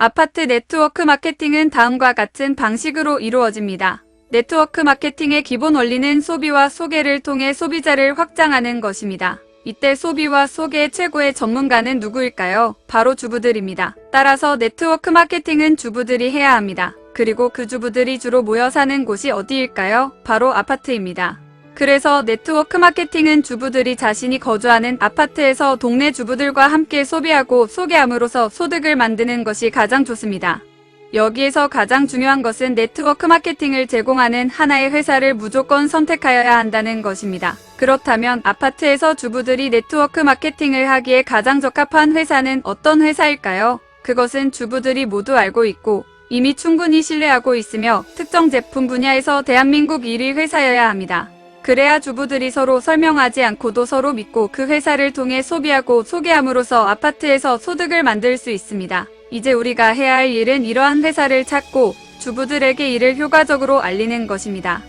아파트 네트워크 마케팅은 다음과 같은 방식으로 이루어집니다. 네트워크 마케팅의 기본 원리는 소비와 소개를 통해 소비자를 확장하는 것입니다. 이때 소비와 소개 최고의 전문가는 누구일까요? 바로 주부들입니다. 따라서 네트워크 마케팅은 주부들이 해야 합니다. 그리고 그 주부들이 주로 모여 사는 곳이 어디일까요? 바로 아파트입니다. 그래서 네트워크 마케팅은 주부들이 자신이 거주하는 아파트에서 동네 주부들과 함께 소비하고 소개함으로써 소득을 만드는 것이 가장 좋습니다. 여기에서 가장 중요한 것은 네트워크 마케팅을 제공하는 하나의 회사를 무조건 선택하여야 한다는 것입니다. 그렇다면 아파트에서 주부들이 네트워크 마케팅을 하기에 가장 적합한 회사는 어떤 회사일까요? 그것은 주부들이 모두 알고 있고 이미 충분히 신뢰하고 있으며 특정 제품 분야에서 대한민국 1위 회사여야 합니다. 그래야 주부들이 서로 설명하지 않고도 서로 믿고 그 회사를 통해 소비하고 소개함으로써 아파트에서 소득을 만들 수 있습니다. 이제 우리가 해야 할 일은 이러한 회사를 찾고 주부들에게 이를 효과적으로 알리는 것입니다.